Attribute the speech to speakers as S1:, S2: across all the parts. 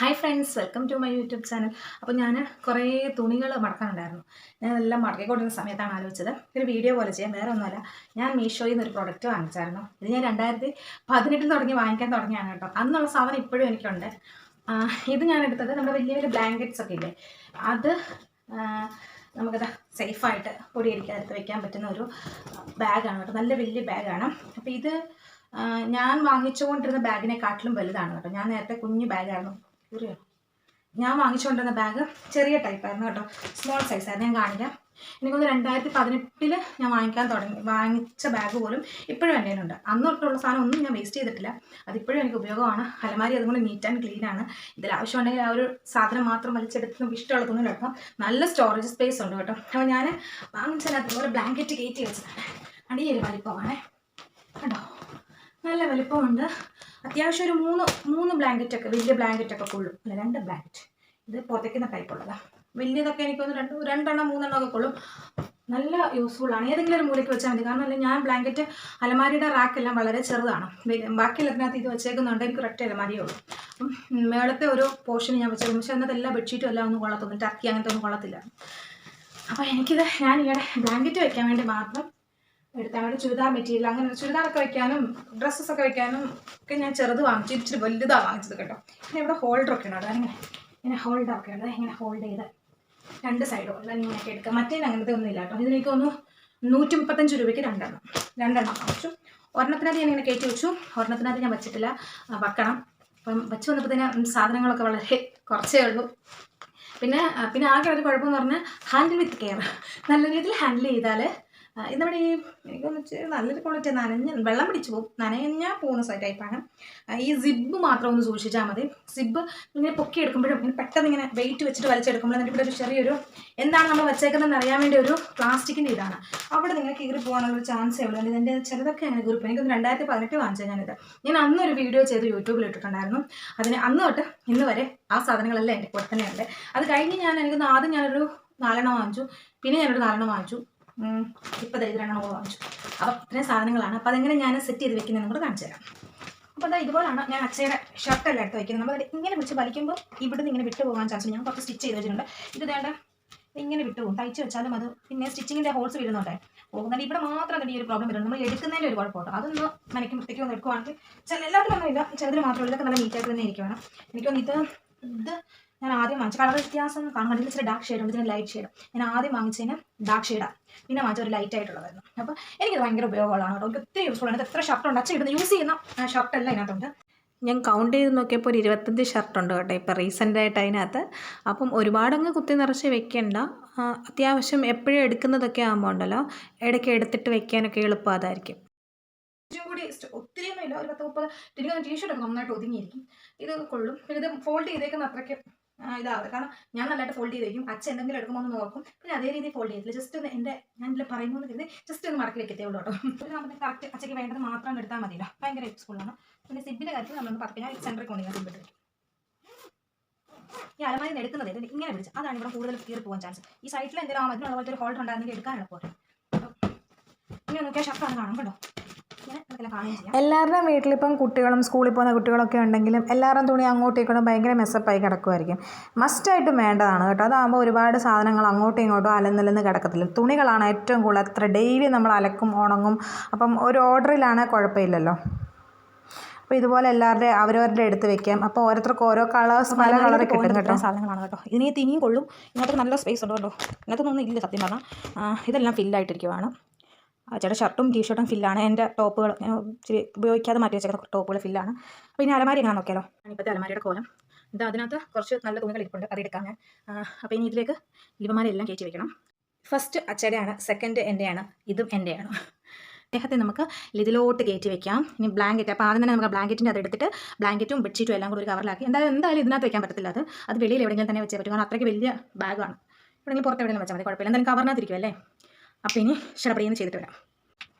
S1: Hi friends welcome to my YouTube channel അപ്പോൾ ഞാൻ കുറേ തുണികൾ മടക്കാനുണ്ടായിരുന്നു. ഞാൻ എല്ലാം മടക്കിക്കൊണ്ടിരുന്ന സമയത്താണ് ആലോചിച്ചത്. ഒരു വീഡിയോ പോലെ ചെയ്യാം വേറെ ഒന്നുമല്ല ഞാൻ മീഷോയിൽ നിന്ന് ഒരു പ്രൊഡക്റ്റ് വാങ്ങിച്ചായിരുന്നു. ഇത് ഞാൻ രണ്ടായിരത്തി പതിനെട്ടിൽ തുടങ്ങി വാങ്ങിക്കാൻ തുടങ്ങിയാണ് കേട്ടോ. അന്നുള്ള സാധനം ഇപ്പോഴും എനിക്കുണ്ട്. ഇത് ഞാൻ എടുത്തത് നമ്മുടെ വലിയ വലിയ ബ്ലാങ്കറ്റ്സ് ഒക്കെ ഇല്ലേ? അത് നമുക്കത് സേഫായിട്ട് പൊടിയടിക്കാതെ വയ്ക്കാൻ പറ്റുന്ന ഒരു ബാഗാണ് കേട്ടോ. നല്ല വലിയ ബാഗാണ് അപ്പോൾ ഇത് ഞാൻ വാങ്ങിച്ചുകൊണ്ടിരുന്ന ബാഗിനെക്കാട്ടിലും വലുതാണ് കേട്ടോ. ഞാൻ നേരത്തെ കുഞ്ഞു ബാഗായിരുന്നു കീറിയോ ഞാൻ വാങ്ങിച്ചുകൊണ്ടിരുന്ന ബാഗ് ചെറിയ ടൈപ്പായിരുന്നു കേട്ടോ. സ്മോൾ സൈസായിരുന്നു ഞാൻ കാണിക്കാം. എനിക്കൊന്ന് രണ്ടായിരത്തി പതിനെട്ടിൽ ഞാൻ വാങ്ങിക്കാൻ തുടങ്ങി. വാങ്ങിച്ച ബാഗ് പോലും ഇപ്പോഴും എന്റെ ഉണ്ട് അന്ന് തൊട്ടുള്ള സാധനം ഒന്നും ഞാൻ വേസ്റ്റ് ചെയ്തിട്ടില്ല. അതിപ്പോഴും എനിക്ക് ഉപയോഗമാണ്. അലമാരി അതുകൊണ്ട് നീറ്റ് ആൻഡ് ക്ലീൻ ആണ്. ഇതിൽ ആവശ്യമുണ്ടെങ്കിൽ ആ ഒരു സാധനം മാത്രം വലിച്ചെടുത്ത് നമുക്ക് ഇഷ്ടമുള്ള എടുക്കാം നല്ല സ്റ്റോറേജ് സ്പേസ് ഉണ്ട് കേട്ടോ. അപ്പോൾ ഞാൻ വാങ്ങിച്ചതിനകത്ത് ഒരു ബ്ലാങ്കറ്റ് കയറ്റി വെച്ചതാണ്. അടിയൊരു വലിപ്പമാണേ. കണ്ടോ? നല്ല വലിപ്പമുണ്ട്. അത്യാവശ്യം ഒരു മൂന്ന് മൂന്ന് ബ്ലാങ്കറ്റ് ഒക്കെ വലിയ ബ്ലാങ്കറ്റ് ഒക്കെ കൊള്ളും. അല്ല രണ്ട് ബ്ലാങ്കറ്റ്. ഇത് പുറത്തേക്കുന്ന ടൈപ്പ് ഉള്ളതാ. വലിയതൊക്കെ എനിക്കൊന്ന് രണ്ട് രണ്ടെണ്ണം മൂന്നെണ്ണം ഒക്കെ കൊള്ളും. നല്ല യൂസ്ഫുൾ ആണ്. ഏതെങ്കിലും ഒരു മൂലയ്ക്ക് വെച്ചാൽ മതി. കാരണം അല്ല ഞാൻ ബ്ലാങ്കറ്റ് അലമാരിയുടെ റാക്കെല്ലാം വളരെ ചെറുതാണ്. ബാക്കി ബാക്കിയുള്ളതിനകത്ത് ഇത് വെച്ചേക്കുന്നുണ്ട്. എനിക്ക് ഒരൊറ്റ അലമാരിയേ ഉള്ളൂ. അപ്പം മേളത്തെ ഒരു പോർഷൻ ഞാൻ വെച്ചേക്കും. പക്ഷേ അതിനകത്ത് എല്ലാ ബെഡ്ഷീറ്റും എല്ലാം ഒന്നും കൊള്ളത്തൊന്നും ടർക്കി അങ്ങനത്തെ ഒന്നും കൊള്ളത്തില്ല. അപ്പോൾ എനിക്കിത് ഞാൻ ഇവിടെ ബ്ലാങ്കറ്റ് വയ്ക്കാൻ വേണ്ടി മാത്രം എടുത്താൽ മതി ചുരിദാർ മെറ്റീരിയൽ അങ്ങനെ ചുരിദാറൊക്കെ വെക്കാനും ഡ്രസ്സസ് ഒക്കെ വെക്കാനും ഒക്കെ ഞാൻ ചെറുത് വാങ്ങിച്ചു. ഇച്ചിരി വലുതാണ് വാങ്ങിച്ചത് കേട്ടോ. പിന്നെ ഇവിടെ ഹോൾഡർ ഒക്കെ ഉണ്ട്. അതാണ് ഇങ്ങനെ ഹോൾഡർ ഒക്കെ ഉണ്ട്. ഇങ്ങനെ ഹോൾഡ് ചെയ്ത് രണ്ട് സൈഡും അല്ല ഇങ്ങനെയൊക്കെ എടുക്കാം മറ്റേ അങ്ങനത്തെ ഒന്നും ഇല്ല കേട്ടോ. ഇതിലേക്ക് ഒന്ന് നൂറ്റി മുപ്പത്തഞ്ച് രൂപയ്ക്ക് രണ്ടെണ്ണം. രണ്ടെണ്ണം വാങ്ങിച്ചു. ഒരെണ്ണത്തിനകത്ത് ഞാൻ ഇങ്ങനെ കയറ്റി വെച്ചു. ഒരെണ്ണത്തിനകത്ത് ഞാൻ വെച്ചിട്ടില്ല. വെക്കണം. അപ്പം വെച്ച് വന്നപ്പോഴത്തേന് സാധനങ്ങളൊക്കെ വളരെ കുറച്ചേ ഉള്ളൂ. പിന്നെ പിന്നെ ആകെ ഒരു കുഴപ്പമെന്ന് പറഞ്ഞാൽ ഹാൻഡിൽ വിത്ത് കെയർ നല്ല രീതിയിൽ ഹാൻഡിൽ ചെയ്താൽ ഇന്നിവിടെ ഈ എനിക്കൊന്ന് ഇച്ചിരി നല്ലൊരു ക്വാളിറ്റി നനഞ്ഞ വെള്ളം പിടിച്ചു പോകും. നനഞ്ഞാൽ പോകുന്ന സൈ ടൈപ്പാണ് ഈ സിബ് മാത്രം ഒന്ന് സൂക്ഷിച്ചാൽ മതി. സിബ് ഇങ്ങനെ പൊക്കി എടുക്കുമ്പോഴും പെട്ടെന്ന് ഇങ്ങനെ വെയിറ്റ് വെച്ചിട്ട് വലിച്ചെടുക്കുമ്പോൾ എന്നിട്ട് ഇവിടെ ഒരു ചെറിയൊരു എന്താണ് നമ്മൾ വെച്ചേക്കുന്നതെന്ന് അറിയാൻ വേണ്ടി ഒരു പ്ലാസ്റ്റിക്കിന്റെ ഇതാണ്. അവിടെ നിങ്ങൾ കീറി പോകാനുള്ള ഒരു ചാൻസേ ഉള്ളൂ. അല്ലെങ്കിൽ എന്റെ ചിലതൊക്കെ അങ്ങനെ പോകും എനിക്കൊന്ന് രണ്ടായിരത്തി പതിനെട്ട് വാങ്ങിച്ചത് ഞാനിത്. ഞാൻ അന്നൊരു വീഡിയോ ചെയ്ത് യൂട്യൂബിൽ ഇട്ടിട്ടുണ്ടായിരുന്നു. അതിന് അന്ന് തൊട്ട് ഇന്ന് വരെ ആ സാധനങ്ങളെല്ലാം എന്റെ കൂടെ തന്നെയുണ്ട്. അത് കഴിഞ്ഞ് ഞാൻ എനിക്കൊന്ന് ആദ്യം ഞാനൊരു നാലെണ്ണം വാങ്ങിച്ചു. പിന്നെ ഞാനൊരു നാലെണ്ണം വാങ്ങിച്ചു. ഉം, ഇപ്പം ദേ ഇത് രണ്ടെണ്ണം വാങ്ങിച്ചു അപ്പം ഇത്രയും സാധനങ്ങളാണ്. അപ്പം അതെങ്ങനെ ഞാൻ സെറ്റ് ചെയ്ത് വെക്കുന്നതെന്ന് കൂടെ കാണിച്ചു തരാം. അപ്പോൾ അതാ ഇതുപോലാണ് ഞാൻ അച്ഛയുടെ ഷർട്ടെല്ലാം എടുത്ത് വയ്ക്കുന്നത് നമ്മൾ ഇങ്ങനെ വെച്ച് വലിക്കുമ്പോൾ ഇവിടുന്ന് ഇങ്ങനെ വിട്ടു പോകാൻ ചാൻസ് ഞാൻ കുറച്ച് സ്റ്റിച്ച് ചെയ്ത് വെച്ചിട്ടുണ്ട്. ഇത് വേണ്ട ഇങ്ങനെ വിട്ടു പോകും. തയ്ച്ച് വെച്ചാലും അത് പിന്നെ സ്റ്റിച്ചിങ്ങിന്റെ ഹോൾസ് വരുന്നുണ്ടേ പോകുന്നുണ്ട് ഇവിടെ മാത്രം ഈ ഒരു പ്രോബ്ലം വരുന്നത് നമ്മൾ എടുക്കുന്നതിന്റെ ഒരു കുഴപ്പമുണ്ട് അതൊന്ന് മനയ്ക്കുമ്പോഴത്തേക്കും ഒന്ന് എടുക്കുവാണെങ്കിൽ ചില എല്ലാത്തിലൊന്നും ഇല്ല ചിലതിന് മാത്രമേ നല്ല നീറ്റായിട്ട് തന്നെ ഇരിക്കുവാണ്. എനിക്കൊന്ന് ഇത് ഇത് ഞാൻ ആദ്യം വാങ്ങിച്ച കളർ വ്യത്യാസം കാണാൻ ഇതിൽ ഇച്ചിരി ഡാർക്ക് ഷെയ്ഡ് ഉണ്ട് ഇതിന് ലൈറ്റ് ഷെയ്ഡ് ഞാൻ ആദ്യം വാങ്ങിച്ചതിന് ഡാർക്ക് ഷെയ്ഡാണ് പിന്നെ വാങ്ങിച്ച ഒരു ലൈറ്റ് ആയിട്ടുള്ളതായിരുന്നു. അപ്പോൾ എനിക്കത് ഭയങ്കര ഉപയോഗമുള്ളതാണ് കേട്ടോ. എനിക്ക് ഒത്തിരി യൂസ്ഫുൾ ആണ്. എത്ര ഷർട്ട് ഉണ്ട്? അച്ഛൻ ഇടുന്ന യൂസ് ചെയ്യുന്ന ഷർട്ടെല്ലാം ഇതിനകത്തുണ്ട്.
S2: ഞാൻ കൗണ്ട് ചെയ്ത് നോക്കിയപ്പോൾ ഒരു ഇരുപത്തഞ്ച് ഷർട്ടുണ്ട് കേട്ടോ. ഇപ്പോൾ റീസെന്റായിട്ട് അതിനകത്ത്. അപ്പം ഒരുപാടങ്ങ് കുത്തി നിറച്ച് വെക്കേണ്ട. അത്യാവശ്യം എപ്പോഴും എടുക്കുന്നതൊക്കെ ആകുമ്പോൾ ഉണ്ടല്ലോ. ഇടയ്ക്ക് എടുത്തിട്ട് വെക്കാനൊക്കെ എളുപ്പം അതായിരിക്കും.
S1: കൂടി ഒത്തിരിയൊന്നും ഇല്ല. ഒരു പത്ത് മുപ്പത് ടീഷർട്ട് ഒക്കെ നന്നായിട്ട് ഒതുങ്ങിയിരിക്കും. ഇത് കൊള്ളും. പിന്നെ ഇത് ഫോൾഡ് ചെയ്തേക്കുന്ന അത്രയ്ക്ക് ആ, ഇതാവില്ല കാരണം ഞാൻ നല്ലതായിട്ട് ഫോൾഡ് ചെയ്ത് വയ്ക്കും അച്ഛൻ എന്തെങ്കിലും എടുക്കുമ്പോൾ ഒന്ന് നോക്കും. പിന്നെ അതേ രീതിയിൽ ഫോൾഡ് ചെയ്തില്ല ജസ്റ്റ് ഒന്ന് എന്റെ ഞാൻ ഇതിൽ പറയുമ്പോൾ കരുതി ജസ്റ്റ് ഒന്ന് മറക്കി വെക്കത്തേ ഉള്ളൂ കേട്ടോ. പിന്നെ നമുക്ക് കറക്റ്റ് അച്ഛയ്ക്ക് വേണ്ടത് മാത്രം എടുത്താൽ മതിയില്ല. ഭയങ്കര യൂസ്ഫുള്ളാണ് പിന്നെ സിബിന്റെ കാര്യത്തിൽ നമ്മളൊന്ന് പറഞ്ഞു കഴിഞ്ഞാൽ സെന്ററിൽ കൊണ്ടുവന്ന് സിബിട്ട് ഈ അലമാരി എടുക്കുന്നത് ഇങ്ങനെ പിടിച്ച്. അതാണ് ഇവിടെ കൂടുതൽ കീറി പോകാൻ ചാൻസ് ഈ സൈഡിൽ എന്തെങ്കിലും ആ മതി പോലത്തെ ഹോൾഡർ ഉണ്ടായിരുന്നെങ്കിൽ എടുക്കാൻ എളുപ്പമാണ് ഇനി നോക്കിയാൽ ഷർട്ടാണ് കാണും കേട്ടോ ഇങ്ങനെ നമുക്കെല്ലാം കാണുകയും ചെയ്യാം
S2: എല്ലാവരുടെയും വീട്ടിലിപ്പം കുട്ടികളും സ്കൂളിൽ പോകുന്ന കുട്ടികളൊക്കെ ഉണ്ടെങ്കിലും എല്ലാവരും തുണി അങ്ങോട്ടും ഇങ്ങോട്ടും ഭയങ്കര മെസ്സപ്പായി കിടക്കുമായിരിക്കും മസ്റ്റായിട്ടും വേണ്ടതാണ് കേട്ടോ. അതാകുമ്പോൾ ഒരുപാട് സാധനങ്ങൾ അങ്ങോട്ടും ഇങ്ങോട്ടും അലന്നിലന്ന് കിടക്കത്തില്ല. തുണികളാണ് ഏറ്റവും കൂടുതൽ. അത്ര ഡെയിലി നമ്മൾ അലക്കും ഉണങ്ങും. അപ്പം ഒരു ഓർഡറിലാണ് കുഴപ്പമില്ലല്ലോ. അപ്പോൾ ഇതുപോലെ എല്ലാവരുടെ അവരവരുടെ എടുത്ത് വെക്കാം. അപ്പോൾ ഓരോരുത്തർക്ക് ഓരോ കളേഴ്സ് പല കളർ കിട്ടും കേട്ടോ.
S1: സാധനങ്ങളാണ് കേട്ടോ. ഇതിനകത്ത് ഇനിയും കൊള്ളും. ഇതിനകത്ത് നല്ല സ്പേസ് ഉണ്ട് കേട്ടോ. ഇതിനകത്തൊന്നും ഇല്ല സത്യം പറഞ്ഞാൽ ഇതെല്ലാം ഫില്ലായിട്ടിരിക്കുവാണ് ചേട്ടാ ഷർട്ടും ടീഷർട്ടും ഫില്ലാണ്. എന്റെ ടോപ്പുകൾ ഇച്ചിരി ഉപയോഗിക്കാതെ മാറ്റി വെച്ചേക്കുന്ന ടോപ്പുകൾ ഫില്ലാണ്. അപ്പോൾ ഇനി അലമാരി എങ്ങനെ നോക്കിയാലോ? ഇപ്പോഴത്തെ അലമാരിയുടെ കോലം. ഇത് അതിനകത്ത് കുറച്ച് നല്ല തുണികൾ ഇരിപ്പുണ്ട്. അതെടുക്കാം ഞാൻ. അപ്പോൾ ഇനി ഇതിലേക്ക് ലിപമാരെല്ലാം കയറ്റി വെക്കണം. ഫസ്റ്റ് അച്ചയുടെയാണ് സെക്കൻഡ് എന്റെയാണ് ഇതും എന്റെയാണ് അദ്ദേഹത്തെ നമുക്ക് ഇതിലോട്ട് കയറ്റി വെക്കാം. ഇനി ബ്ലാങ്കറ്റ് അപ്പോൾ ആദ്യം തന്നെ നമുക്ക് ബ്ലാങ്കറ്റിന്റെ അത് എടുത്തിട്ട് ബ്ലാങ്കറ്റും ബെഡ്ഷീറ്റും എല്ലാം കൂടി ഒരു കവറിലാക്കി എന്തായാലും എന്തായാലും ഇതിനകത്ത് വെക്കാൻ പറ്റത്തില്ല അത്. അത് വെളിയിൽ എവിടെയെങ്കിലും തന്നെ വെച്ചേ പറ്റും. കാരണം അത്രയ്ക്ക് വലിയ ബാഗാണ് എവിടെയെങ്കിലും പുറത്ത് എവിടെയെങ്കിലും വെച്ചാൽ മതി. കുഴപ്പമില്ല. എന്തായാലും കവറിനകത്തിരിക്കും അല്ലേ അപ്പോൾ ഇനി ഷടപടിയെന്ന് ചെയ്തിട്ട് വരാം.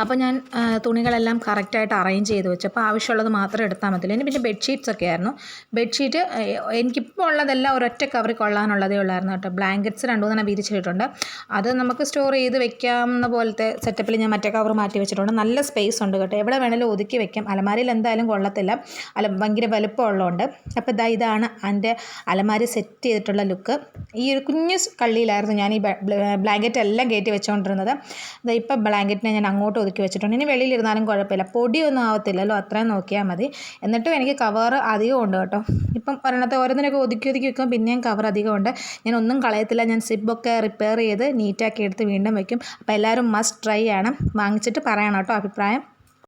S1: അപ്പോൾ ഞാൻ തുണികളെല്ലാം കറക്റ്റായിട്ട് അറേഞ്ച് ചെയ്ത് വെച്ചു. അപ്പോൾ ആവശ്യമുള്ളത് മാത്രം എടുത്താൽ മതിയല്ലോ ഇനി പിന്നെ ബെഡ്ഷീറ്റ്സ് ഒക്കെ ആയിരുന്നു. ബെഡ്ഷീറ്റ് എനിക്കിപ്പോൾ ഉള്ളതെല്ലാം ഒരൊറ്റ കവറിൽ കൊള്ളാനുള്ളതേ ഉള്ളായിരുന്നു കേട്ടോ. ബ്ലാങ്കറ്റ്സ് രണ്ടു മൂന്നെണ്ണം വിരിച്ചിട്ടുണ്ട് അത് നമുക്ക് സ്റ്റോർ ചെയ്ത് വെക്കാവുന്ന പോലത്തെ സെറ്റപ്പിൽ ഞാൻ മറ്റേ കവർ മാറ്റി വെച്ചിട്ടുണ്ട്. നല്ല സ്പേസ് ഉണ്ട് കേട്ടോ. എവിടെ വേണേലും ഒതുക്കി വെക്കാം. അലമാരിയിൽ എന്തായാലും കൊള്ളത്തില്ല. അല ഭയങ്കര വലുപ്പമുള്ളതുകൊണ്ട്. അപ്പോൾ ഇതാ ഇതാണ് എന്റെ അലമാരി സെറ്റ് ചെയ്തിട്ടുള്ള ലുക്ക് ഈ ഒരു കുഞ്ഞു കള്ളിയിലായിരുന്നു ഞാൻ ഈ ബ്ലാങ്കറ്റ് എല്ലാം കയറ്റി വെച്ചുകൊണ്ടിരുന്നത് ഇപ്പം ബ്ലാങ്കറ്റിനെ ഞാൻ അങ്ങോട്ട് ഒതുക്കി വെച്ചിട്ടുണ്ട്. ഇനി വെളിയിലിരുന്നാലും കുഴപ്പമില്ല. പൊടിയൊന്നും ആവത്തില്ലല്ലോ. അത്രയും നോക്കിയാൽ മതി. എന്നിട്ടും എനിക്ക് കവർ അധികം ഉണ്ട് കേട്ടോ. ഇപ്പം ഒരെണ്ണത്തെ ഓരോന്നിനൊക്കെ ഒതുക്കി ഒതുക്കി വെക്കും. പിന്നെയും കവർ അധികമുണ്ട് ഞാൻ ഒന്നും കളയത്തില്ല. ഞാൻ സിബൊക്കെ റിപ്പയർ ചെയ്ത് നീറ്റാക്കി എടുത്ത് വീണ്ടും വെക്കും. അപ്പോൾ എല്ലാവരും മസ്റ്റ് ട്രൈ ആണ്. വാങ്ങിച്ചിട്ട് പറയണം കേട്ടോ അഭിപ്രായം.